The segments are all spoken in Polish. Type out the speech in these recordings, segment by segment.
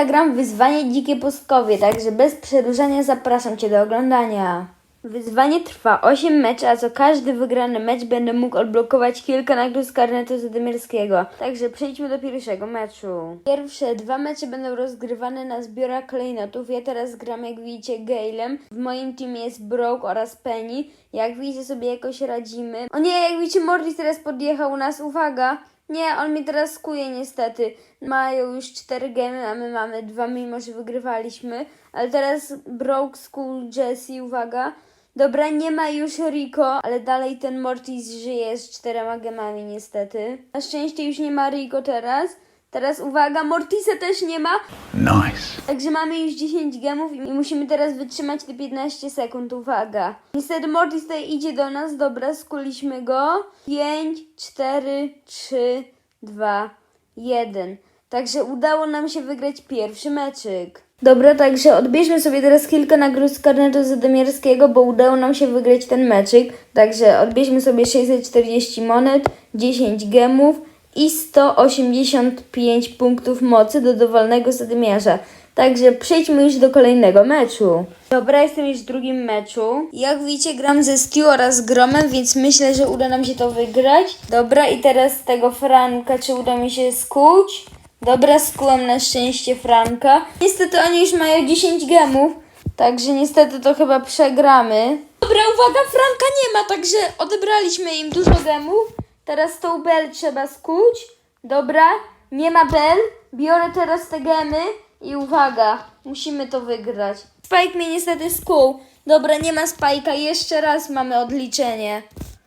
zagram wyzwanie Dzikie Pustkowie, także bez przedłużania zapraszam Cię do oglądania. Wyzwanie trwa 8 meczy, a co każdy wygrany mecz będę mógł odblokować kilka nagród z karnetu Zadymiarskiego. Także przejdźmy do pierwszego meczu. Pierwsze dwa mecze będą rozgrywane na zbiorach klejnotów. Ja teraz gram, jak widzicie, Galem. W moim teamie jest Broke oraz Penny. Jak widzicie, sobie jakoś radzimy. O nie, jak widzicie, Mortis teraz podjechał u nas. Uwaga! Nie, on mi teraz skuje niestety. Mają już cztery gemy, a my mamy dwa, mimo że wygrywaliśmy. Ale teraz Broke School Jessie, uwaga. Dobra, nie ma już Rico, ale dalej ten Mortis żyje z czterema gemami niestety. Na szczęście już nie ma Rico teraz. Teraz uwaga, Mortisa też nie ma. Nice. Także mamy już 10 gemów i musimy teraz wytrzymać te 15 sekund. Uwaga. Niestety Mortis tutaj idzie do nas. Dobra, skuliśmy go. 5, 4, 3, 2, 1. Także udało nam się wygrać pierwszy meczyk. Dobra, także odbierzmy sobie teraz kilka nagród z karnetu zadymiarskiego, bo udało nam się wygrać ten meczyk. Także odbierzmy sobie 640 monet, 10 gemów i 185 punktów mocy do dowolnego zadymiarza. Także przejdźmy już do kolejnego meczu. Dobra, jestem już w drugim meczu. Jak widzicie, gram ze Stu oraz Gromem, więc myślę, że uda nam się to wygrać. Dobra, i teraz tego Franka, czy uda mi się skuć? Dobra, skułem na szczęście Franka. Niestety oni już mają 10 gemów, także niestety to chyba przegramy. Dobra, uwaga, Franka nie ma, także odebraliśmy im dużo gemów. Teraz tą Bell trzeba skuć. Dobra, nie ma Bell. Biorę teraz te gemy i uwaga, musimy to wygrać. Spike mnie niestety skuł. Dobra, nie ma Spike'a, jeszcze raz mamy odliczenie.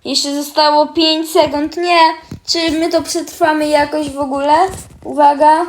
Jeszcze zostało 5 sekund. Nie, czy my to przetrwamy jakoś w ogóle? Uwaga.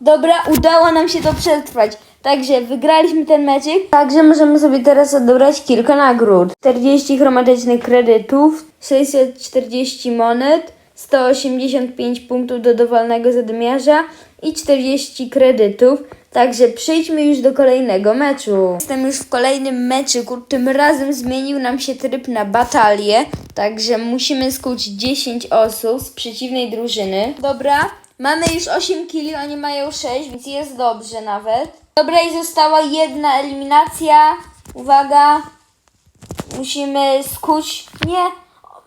Dobra, udało nam się to przetrwać. Także wygraliśmy ten meczek. Także możemy sobie teraz odebrać kilka nagród. 40 chromatycznych kredytów, 640 monet, 185 punktów do dowolnego zadymiarza i 40 kredytów. Także przejdźmy już do kolejnego meczu. Jestem już w kolejnym meczyku. Tym razem zmienił nam się tryb na batalię. Także musimy skuć 10 osób z przeciwnej drużyny. Dobra, mamy już 8 kili, oni mają 6, więc jest dobrze nawet. Dobra, i została jedna eliminacja. Uwaga, musimy skuć. Nie,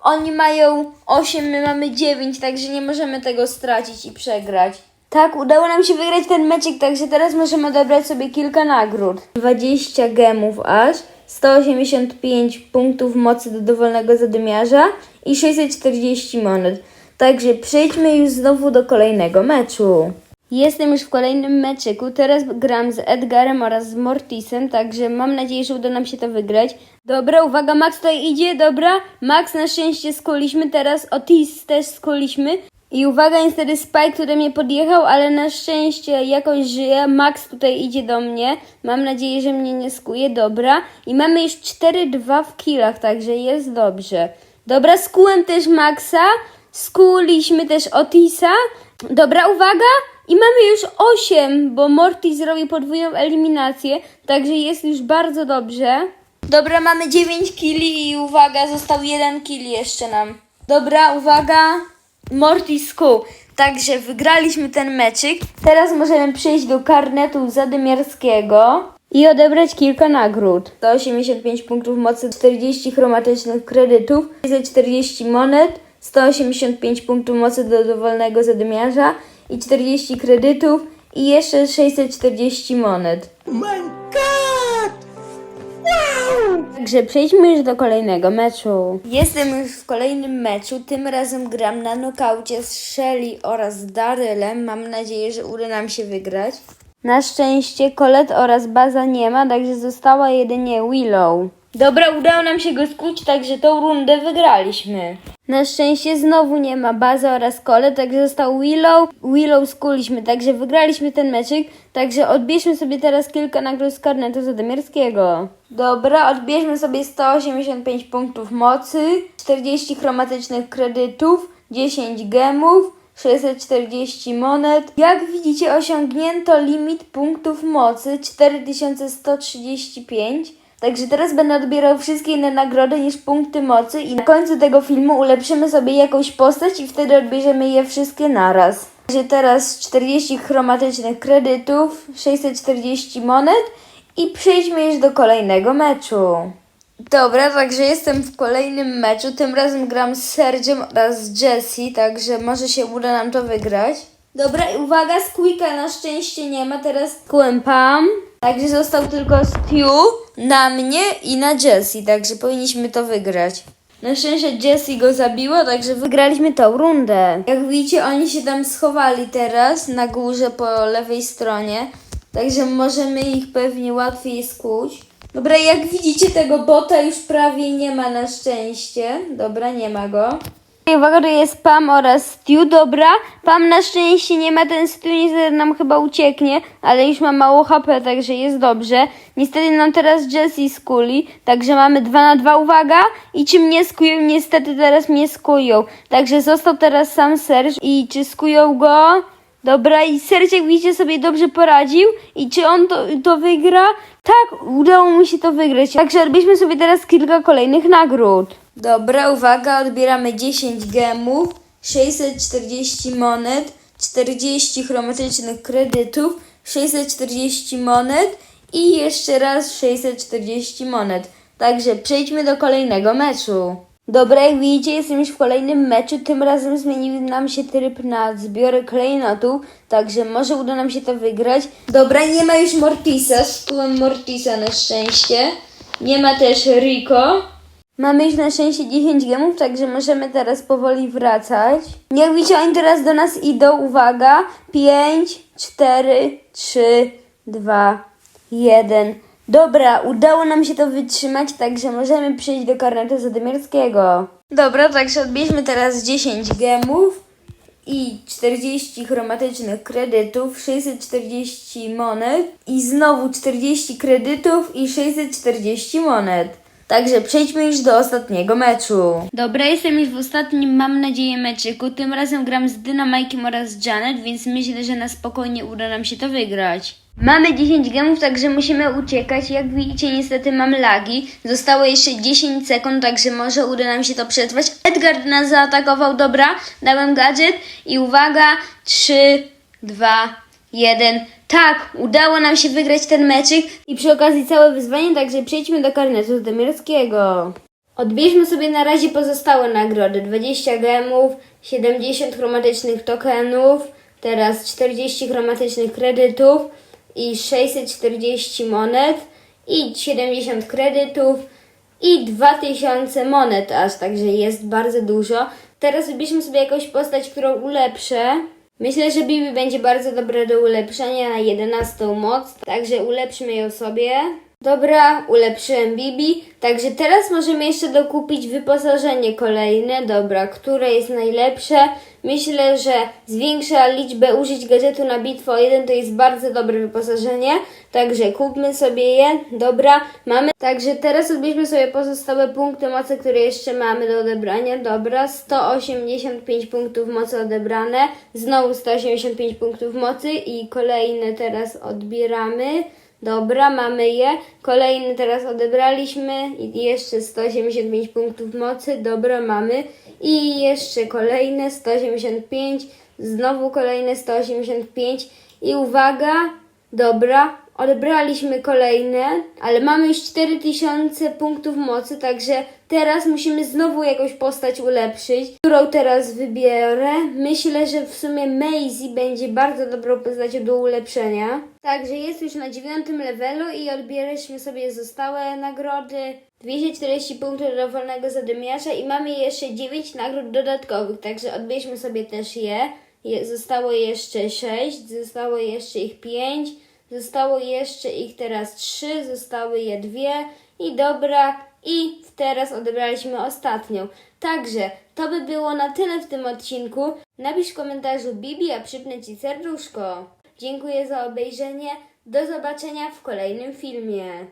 oni mają 8, my mamy 9, także nie możemy tego stracić i przegrać. Tak, udało nam się wygrać ten meczek, także teraz możemy odebrać sobie kilka nagród. 20 gemów aż, 185 punktów mocy do dowolnego zadymiarza i 640 monet. Także przejdźmy już znowu do kolejnego meczu. Jestem już w kolejnym meczyku. Teraz gram z Edgarem oraz z Mortisem, także mam nadzieję, że uda nam się to wygrać. Dobra, uwaga, Max tutaj idzie, dobra. Max na szczęście skuliśmy, teraz Otis też skuliśmy. I uwaga, niestety Spike, który mnie podjechał, ale na szczęście jakoś żyje. Max tutaj idzie do mnie. Mam nadzieję, że mnie nie skuje. Dobra. I mamy już 4-2 w killach, także jest dobrze. Dobra, skułem też Maxa. Skuliśmy też Otisa. Dobra, uwaga. I mamy już 8, bo Morty zrobił podwójną eliminację, także jest już bardzo dobrze. Dobra, mamy 9 killi i uwaga, został jeden kill jeszcze nam. Dobra, uwaga. Morty skuł. Także wygraliśmy ten meczyk. Teraz możemy przejść do karnetu zadymiarskiego i odebrać kilka nagród. 185 punktów mocy, 40 chromatycznych kredytów, 40 monet, 185 punktów mocy do dowolnego zadymiarza i 40 kredytów i jeszcze 640 monet. Także przejdźmy już do kolejnego meczu. Jestem już w kolejnym meczu. Tym razem gram na nokaucie z Shelly oraz Darylem. Mam nadzieję, że uda nam się wygrać. Na szczęście Colette oraz Baza nie ma, także została jedynie Willow. Dobra, udało nam się go skuć, także tą rundę wygraliśmy. Na szczęście znowu nie ma Baza oraz Kole, także został Willow. Willow skuliśmy, także wygraliśmy ten meczyk. Także odbierzmy sobie teraz kilka nagród z karnetu zadymiarskiego. Dobra, odbierzmy sobie 185 punktów mocy, 40 chromatycznych kredytów, 10 gemów, 640 monet. Jak widzicie, osiągnięto limit punktów mocy 4135. Także teraz będę odbierał wszystkie inne nagrody niż punkty mocy i na końcu tego filmu ulepszymy sobie jakąś postać i wtedy odbierzemy je wszystkie naraz. Także teraz 40 chromatycznych kredytów, 640 monet i przejdźmy już do kolejnego meczu. Dobra, także jestem w kolejnym meczu. Tym razem gram z Sergiem oraz z Jessie, także może się uda nam to wygrać. Dobra, uwaga, Squeaka na szczęście nie ma, teraz kułem Pam. Także został tylko Stu na mnie i na Jessie, także powinniśmy to wygrać. Na szczęście Jessie go zabiła, także wygraliśmy tą rundę. Jak widzicie, oni się tam schowali teraz na górze po lewej stronie, także możemy ich pewnie łatwiej skuć. Dobra, jak widzicie, tego bota już prawie nie ma na szczęście. Dobra, nie ma go. To jest Pam oraz Stu, dobra. Pam na szczęście nie ma, ten Stu niestety nam chyba ucieknie, ale już ma mało HP, także jest dobrze. Niestety nam teraz Jessie skuli, także mamy 2 na 2, uwaga. I czy mnie skują? Niestety teraz mnie skują. Także został teraz sam Serge i czy skują go? Dobra, i Serge, jak widzicie, sobie dobrze poradził. I czy on to, to wygra? Tak, udało mu się to wygrać. Także odbierzmy sobie teraz kilka kolejnych nagród. Dobra, uwaga, odbieramy 10 gemów, 640 monet, 40 chromatycznych kredytów, 640 monet i jeszcze raz 640 monet. Także przejdźmy do kolejnego meczu. Dobra, jak widzicie, jestem już w kolejnym meczu. Tym razem zmienił nam się tryb na zbiory klejnotów, także może uda nam się to wygrać. Dobra, nie ma już Mortisa, skułem Mortisa na szczęście. Nie ma też Rico. Mamy już na szczęście 10 gemów, także możemy teraz powoli wracać. Jak widzicie, oni teraz do nas idą. Uwaga. 5, 4, 3, 2, 1. Dobra, udało nam się to wytrzymać, także możemy przejść do karnetu Zadymiarskiego. Dobra, także odbierzmy teraz 10 gemów i 40 chromatycznych kredytów, 640 monet i znowu 40 kredytów i 640 monet. Także przejdźmy już do ostatniego meczu. Dobra, jestem już w ostatnim, mam nadzieję, meczyku. Tym razem gram z Dynamajkiem oraz Janet, więc myślę, że na spokojnie uda nam się to wygrać. Mamy 10 gemów, także musimy uciekać. Jak widzicie, niestety mam lagi. Zostało jeszcze 10 sekund, także może uda nam się to przetrwać. Edgar nas zaatakował, dobra, dałem gadżet i uwaga, 3, 2, 1. Tak, udało nam się wygrać ten meczyk i przy okazji całe wyzwanie, także przejdźmy do karnetu Zdemirskiego. Odbierzmy sobie na razie pozostałe nagrody. 20 gemów, 70 chromatycznych tokenów, teraz 40 chromatycznych kredytów i 640 monet i 70 kredytów i 2000 monet aż, także jest bardzo dużo. Teraz wybierzmy sobie jakąś postać, którą ulepszę. Myślę, że Bibi będzie bardzo dobra do ulepszenia na 11 moc, także ulepszmy ją sobie. Dobra, ulepszyłem Bibi, także teraz możemy jeszcze dokupić wyposażenie kolejne. Dobra, które jest najlepsze? Myślę, że zwiększa liczbę użyć gadżetu na bitwę o 1, to jest bardzo dobre wyposażenie, także kupmy sobie je. Dobra, mamy. Także teraz odbierzmy sobie pozostałe punkty mocy, które jeszcze mamy do odebrania. Dobra, 185 punktów mocy odebrane, znowu 185 punktów mocy i kolejne teraz odbieramy. Dobra, mamy je. Kolejny teraz odebraliśmy i jeszcze 185 punktów mocy. Dobra, mamy. I jeszcze kolejne 185. Znowu kolejne 185. I uwaga, dobra, odebraliśmy kolejne, ale mamy już 4000 punktów mocy, także teraz musimy znowu jakąś postać ulepszyć, którą teraz wybiorę. Myślę, że w sumie Maisie będzie bardzo dobrą postacią do ulepszenia. Także jest już na dziewiątym levelu i odbierzmy sobie zostałe nagrody. 240 punktów do wolnego zadymiarza i mamy jeszcze 9 nagród dodatkowych, także odbierzmy sobie też je. je zostało jeszcze 6, zostało jeszcze ich 5. Zostało jeszcze ich teraz trzy, zostały je dwie i dobra, i teraz odebraliśmy ostatnią. Także to by było na tyle w tym odcinku. Napisz w komentarzu Bibi, a przypnę Ci serduszko. Dziękuję za obejrzenie. Do zobaczenia w kolejnym filmie.